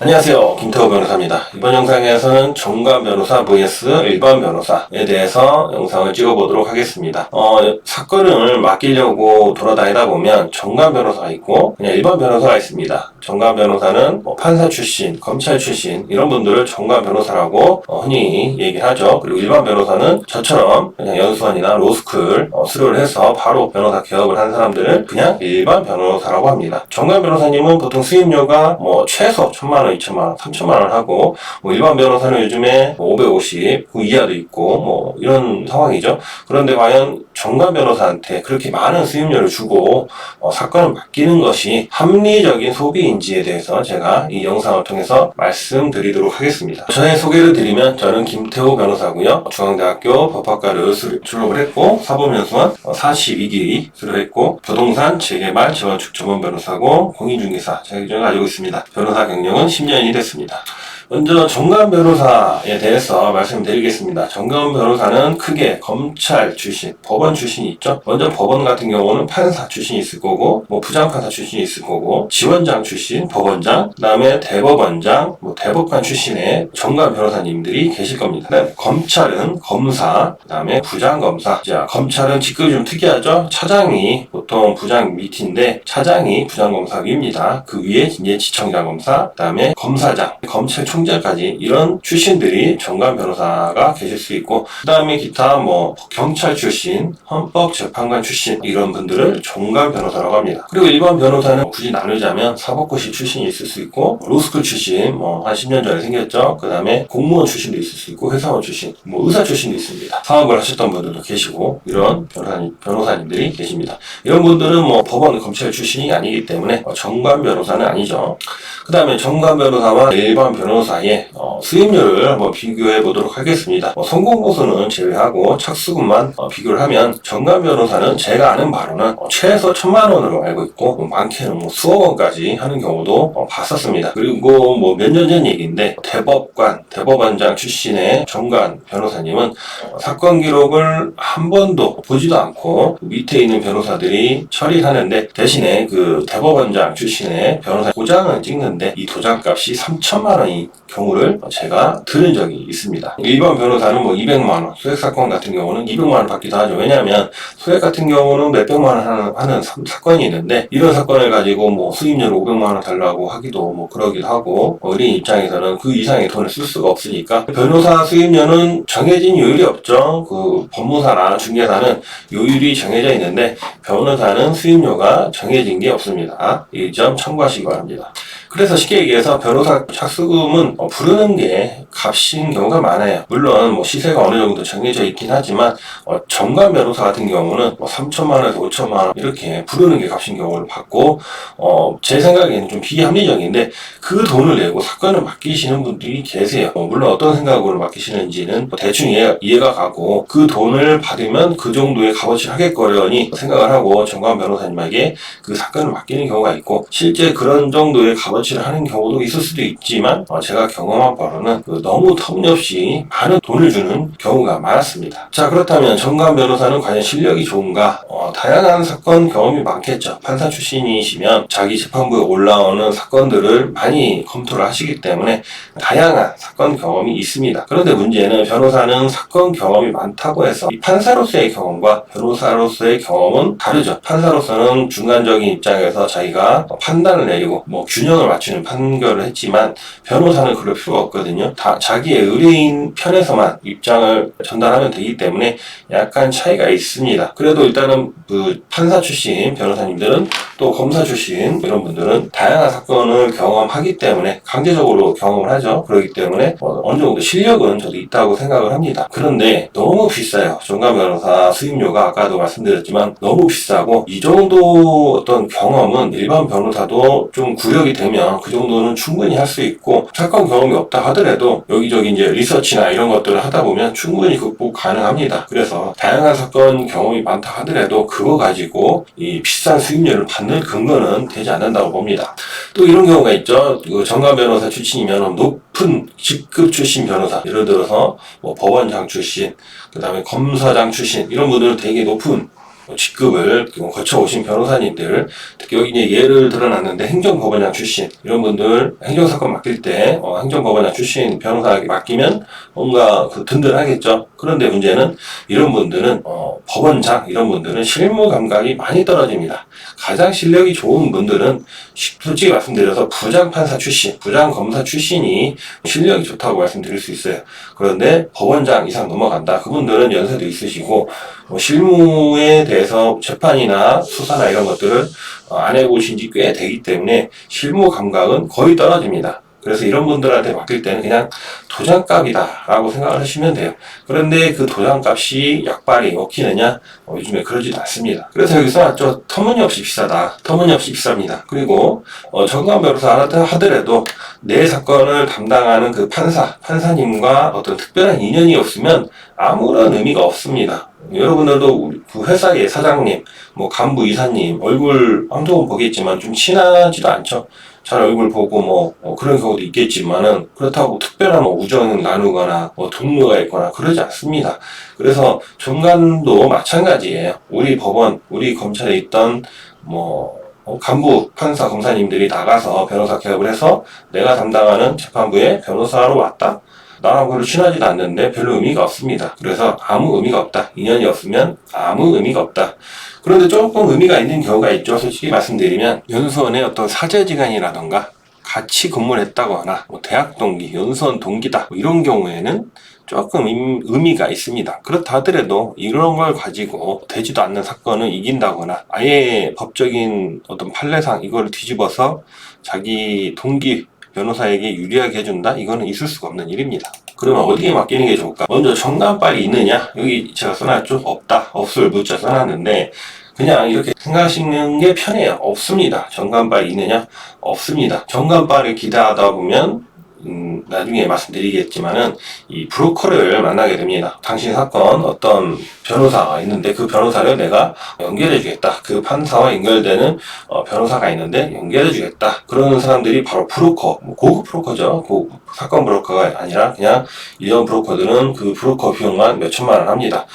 안녕하세요. 김태호 변호사입니다. 이번 영상에서는 정관 변호사 vs 일반 변호사에 대해서 영상을 찍어보도록 하겠습니다. 어, 사건을 맡기려고 돌아다니다 보면 정관 변호사가 있고 그냥 일반 변호사가 있습니다. 정관 변호사는 뭐 판사 출신, 검찰 출신 이런 분들을 정관 변호사라고 어, 흔히 얘기하죠. 그리고 일반 변호사는 저처럼 그냥 연수원이나 로스쿨 어, 수료를 해서 바로 변호사 개업을 한 사람들을 그냥 일반 변호사라고 합니다. 정관 변호사님은 보통 수임료가 뭐 최소 천만 원, 이천만 원, 삼천만 원 하고 뭐 일반 변호사는 요즘에 뭐 550, 그 이하도 있고 뭐 이런 상황이죠. 그런데 과연 정관 변호사한테 그렇게 많은 수임료를 주고 어, 사건을 맡기는 것이 합리적인 소비인지에 대해서 제가 이 영상을 통해서 말씀드리도록 하겠습니다. 저의 소개를 드리면 저는 김태호 변호사고요. 중앙대학교 법학과를 수- 졸업을 했고 사법연수원 42기 수료했고 부동산 재개발 재건축 전문 변호사고 공인중개사 자격증을 가지고 있습니다. 변호사 경력은 10년이 됐습니다. 먼저 정관 변호사에 대해서 말씀드리겠습니다. 정관 변호사는 크게 검찰 출신, 법원 출신이 있죠. 먼저 법원 같은 경우는 판사 출신이 있을 거고, 뭐 부장판사 출신이 있을 거고, 지원장 출신, 법원장, 그다음에 대법원장, 뭐 대법관 출신의 정관 변호사님들이 계실 겁니다. 검찰은 검사, 그다음에 부장검사. 자, 검찰은 직급이 좀 특이하죠. 차장이 보통 부장 밑인데 차장이 부장검사 위입니다. 그 위에 이제 지청장 검사, 그다음에 검사장, 검찰 총 장까지 이런 출신들이 정관 변호사가 계실 수 있고, 그다음에 기타 뭐 경찰 출신, 헌법재판관 출신 이런 분들을 정관 변호사라고 합니다. 그리고 일반 변호사는 굳이 나누자면 사법고시 출신이 있을 수 있고, 로스쿨 출신 뭐 한 10년 전에 생겼죠. 그다음에 공무원 출신도 있을 수 있고, 회사원 출신, 뭐 의사 출신도 있습니다. 사업을 하셨던 분들도 계시고 이런 변호사님, 변호사님들이 계십니다. 이런 분들은 뭐 법원 검찰 출신이 아니기 때문에 어, 정관 변호사는 아니죠. 그 다음에 정관 변호사와 일반 변호사 의 어, 수임료를 한번 비교해 보도록 하겠습니다. 뭐 성공 보수는 제외하고 착수금만 어, 비교를 하면 정관 변호사는 제가 아는 바로는 어, 최소 천만 원으로 알고 있고 뭐 많게는 뭐 수억 원까지 하는 경우도 어, 봤었습니다. 그리고 뭐 몇 년 전 얘기인데 대법관, 대법원장 출신의 정관 변호사님은 어, 사건 기록을 한 번도 보지도 않고 밑에 있는 변호사들이 처리하는데 대신에 그 대법원장 출신의 변호사 도장을 찍는데 이 도장 값이 3천만 원이 경우를 제가 들은 적이 있습니다. 일반 변호사는 뭐 200만 원, 소액 사건 같은 경우는 200만 원 받기도 하죠. 왜냐하면 소액 같은 경우는 몇백만 원 하는, 하는 사- 사건이 있는데 이런 사건을 가지고 뭐 수임료를 500만 원 달라고 하기도 뭐 그러기도 하고 어린 입장에서는 그 이상의 돈을 쓸 수가 없으니까 변호사 수임료는 정해진 요율이 없죠. 그 법무사나 중개사는 요율이 정해져 있는데 변호사는 수임료가 정해진 게 없습니다. 이 점 참고하시기 바랍니다. 그래서 쉽게 얘기해서 변호사 착수금은 어, 부르는 게 값인 경우가 많아요. 물론 뭐 시세가 어느 정도 정해져 있긴 하지만 어, 정관 변호사 같은 경우는 뭐 3천만 원에서 5천만 원 이렇게 부르는 게 값인 경우를 봤고 어, 제 생각에는 좀 비합리적인데 그 돈을 내고 사건을 맡기시는 분들이 계세요. 어, 물론 어떤 생각으로 맡기시는지는 뭐 대충 이해, 이해 가 가고 그 돈을 받으면 그 정도의 값어치를 하겠거려니 생각을 하고 정관 변호사님에게 그 사건을 맡기는 경우가 있고 실제 그런 정도의 값어치 를 하는 경우도 있을 수도 있지만 어, 제가 경험한 바로는 그 너무 터무니없이 많은 돈을 주는 경우가 많았습니다. 자 그렇다면 정관 변호사는 과연 실력이 좋은가? 어, 다양한 사건 경험이 많겠죠. 판사 출신이시면 자기 재판부에 올라오는 사건들을 많이 검토를 하시기 때문에 다양한 사건 경험이 있습니다. 그런데 문제는 변호사는 사건 경험이 많다고 해서 이 판사로서의 경험과 변호사로서의 경험은 다르죠. 판사로서는 중간적인 입장에서 자기가 판단을 내리고 뭐 균형을 맞추는 판결을 했지만 변호사는 그럴 필요가 없거든요. 다 자기의 의뢰인 편에서만 입장을 전달하면 되기 때문에 약간 차이가 있습니다. 그래도 일단은 그 판사 출신 변호사님들은 또 검사 출신 이런 분들은 다양한 사건을 경험하기 때문에 강제적으로 경험을 하죠. 그렇기 때문에 어, 어느 정도 실력은 저도 있다고 생각을 합니다. 그런데 너무 비싸요. 정관 변호사 수임료가 아까도 말씀드렸지만 너무 비싸고 이 정도 어떤 경험은 일반 변호사도 좀 구력이 되면 그 정도는 충분히 할 수 있고 사건 경험이 없다 하더라도 여기저기 이제 리서치나 이런 것들을 하다 보면 충분히 극복 가능합니다. 그래서 다양한 사건 경험이 많다 하더라도 그거 가지고 이 비싼 수임료를 받는 근거는 되지 않는다고 봅니다. 또 이런 경우가 있죠. 그 정관 변호사 출신이면 높은 직급 출신 변호사, 예를 들어서 뭐 법원장 출신, 그 다음에 검사장 출신 이런 분들은 되게 높은 직급을 거쳐오신 변호사님들, 특히 여기 이제 예를 들어놨는데 행정법원장 출신 이런 분들 행정사건 맡길 때 어, 행정법원장 출신 변호사에게 맡기면 뭔가 그 든든하겠죠. 그런데 문제는 이런 분들은 어, 법원장 이런 분들은 실무 감각이 많이 떨어집니다. 가장 실력이 좋은 분들은 시- 솔직히 말씀드려서 부장판사 출신, 부장검사 출신이 실력이 좋다고 말씀드릴 수 있어요. 그런데 법원장 이상 넘어간다. 그분들은 연세도 있으시고 뭐 실무에 대해서 재판이나 수사나 이런 것들을 어, 안 해보신 지 꽤 되기 때문에 실무 감각은 거의 떨어집니다. 그래서 이런 분들한테 맡길 때는 그냥 도장값이다라고 생각을 하시면 돼요. 그런데 그 도장값이 약발이 먹히느냐? 어, 요즘에 그러지도 않습니다. 그래서 여기서 왔죠. 터무니없이 비싸다. 터무니없이 비쌉니다. 그리고 어, 정관 변호사 하더- 하더라도 내 사건을 담당하는 그 판사, 판사님과 어떤 특별한 인연이 없으면 아무런 의미가 없습니다. 여러분들도 우리 그 회사의 사장님, 뭐 간부 이사님 얼굴 한두 번 보겠지만 좀 친하지도 않죠. 잘 얼굴 보고 뭐 어, 그런 경우도 있겠지만은 그렇다고 특별한 뭐 우정을 나누거나 뭐 동료가 있거나 그러지 않습니다. 그래서 정관도 마찬가지예요. 우리 법원, 우리 검찰에 있던 뭐 어, 간부, 판사, 검사님들이 나가서 변호사 개업을 해서 내가 담당하는 재판부에 변호사로 왔다. 별로 친하지도 않는데 별로 의미가 없습니다. 그래서 아무 의미가 없다. 인연이 없으면 아무 의미가 없다. 그런데 조금 의미가 있는 경우가 있죠. 솔직히 말씀드리면 연수원의 어떤 사제지간이라던가 같이 근무를 했다거나 뭐 대학 동기, 연수원 동기다 뭐 이런 경우에는 조금 임- 의미가 있습니다. 그렇다 하더라도 이런 걸 가지고 되지도 않는 사건을 이긴다거나 아예 법적인 어떤 판례상 이거를 뒤집어서 자기 동기 변호사에게 유리하게 해준다? 이거는 있을 수가 없는 일입니다. 그러면 어디에 맡기는 게 좋을까? 먼저 정관빨이 있느냐? 여기 제가 써놨죠? 없다. 없을 문자 써놨는데 그냥 이렇게 생각하시는 게 편해요. 없습니다. 정관빨이 있느냐? 없습니다. 정관빨을 기대하다 보면 음, 나중에 말씀드리겠지만은 이 브로커를 만나게 됩니다. 당신 사건 어떤 변호사가 있는데 그 변호사를 내가 연결해 주겠다. 그 판사와 연결되는 어, 변호사가 있는데 연결해 주겠다. 그러는 사람들이 바로 브로커, 뭐 고급 브로커죠. 고 사건 브로커가 아니라 그냥 이런 브로커들은 그 브로커 비용만 몇 천만 원 합니다.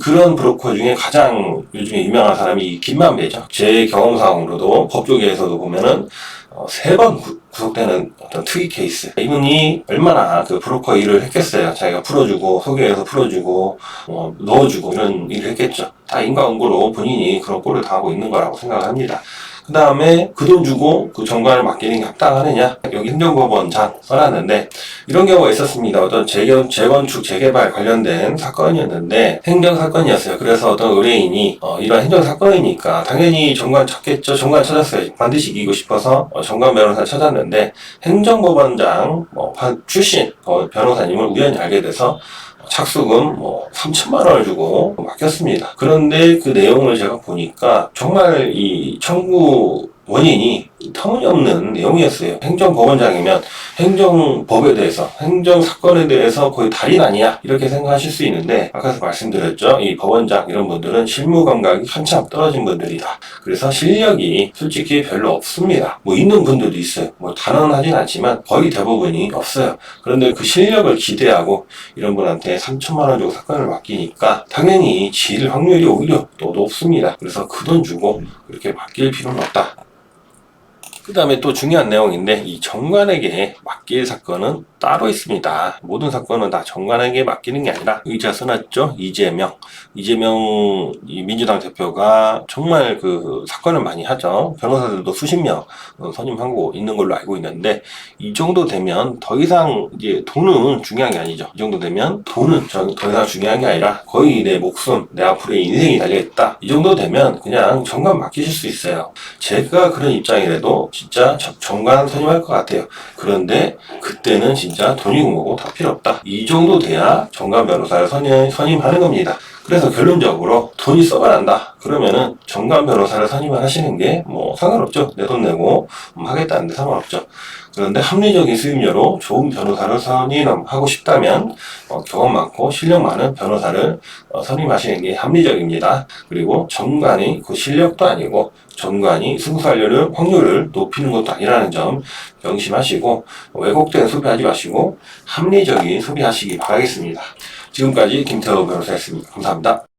그런 브로커 중에 가장 요즘에 유명한 사람이 이 김만배죠. 제 경험상으로도 법조계에서도 보면은 어, 세번 구속되는 어떤 특이 케이스. 이분이 얼마나 그 브로커 일을 했겠어요. 자기가 풀어주고, 소개해서 풀어주고, 뭐, 넣어주고, 이런 일을 했겠죠. 다 인과응보로 본인이 그런 꼴을 당하고 있는 거라고 생각을 합니다. 그 다음에 그 돈 주고 그 정관을 맡기는 게 합당하느냐? 여기 행정법원장 써놨는데, 이런 경우가 있었습니다. 어떤 재건, 재건축, 재개발 관련된 사건이었는데, 행정 사건이었어요. 그래서 어떤 의뢰인이, 어, 이런 행정 사건이니까 당연히 정관 찾겠죠. 정관 찾았어요. 반드시 이기고 싶어서 어, 정관 변호사 찾았는데, 행정법원장 뭐, 판- 출신 어, 변호사님을 우연히 알게 돼서 착수금 뭐 3천만 원을 주고 맡겼습니다. 그런데 그 내용을 제가 보니까 정말 이 청구 원인이 터무니없는 내용이었어요. 행정법원장이면 행정법에 대해서, 행정사건에 대해서 거의 달인 아니야? 이렇게 생각하실 수 있는데, 아까도 말씀드렸죠. 이 법원장 이런 분들은 실무 감각이 한참 떨어진 분들이다. 그래서 실력이 솔직히 별로 없습니다. 뭐 있는 분들도 있어요. 뭐 단언하진 않지만 거의 대부분이 없어요. 그런데 그 실력을 기대하고 이런 분한테 3천만 원 주고 사건을 맡기니까 당연히 질 확률이 오히려 또 높습니다. 그래서 그 돈 주고 그렇게 맡길 필요는 없다. 그 다음에 또 중요한 내용인데 이 정관에게 맡길 사건은 따로 있습니다. 모든 사건은 다 정관에게 맡기는 게 아니라 여기 제가 써놨죠. 이재명. 이재명 이 민주당 대표가 정말 그 사건을 많이 하죠. 변호사들도 수십 명 어, 선임하고 있는 걸로 알고 있는데 이 정도 되면 더 이상 이제 돈은 중요한 게 아니죠. 이 정도 되면 돈은 저- 더 이상 중요한 게 아니라 거의 내 목숨, 내 앞으로의 인생이 달려있다. 이 정도 되면 그냥 정관 맡기실 수 있어요. 제가 그런 입장이라도 진짜 정- 정관 선임할 것 같아요. 그런데 그때는 진짜 돈이고 뭐고 다 필요 없다. 이 정도 돼야 정관 변호사를 선임, 선임하는 겁니다. 그래서 결론적으로 돈이 써가난다. 그러면은 정관 변호사를 선임을 하시는 게 뭐 상관없죠. 내 돈 내고 음, 하겠다는데 상관없죠. 그런데 합리적인 수임료로 좋은 변호사를 선임하고 싶다면 어, 경험 많고 실력 많은 변호사를 어, 선임하시는 게 합리적입니다. 그리고 정관이 그 실력도 아니고 정관이 승소하려는 확률을 높이는 것도 아니라는 점 명심하시고 왜곡된 소비하지 마시고 합리적인 소비하시기 바라겠습니다. 지금까지 김태호 변호사였습니다. 감사합니다.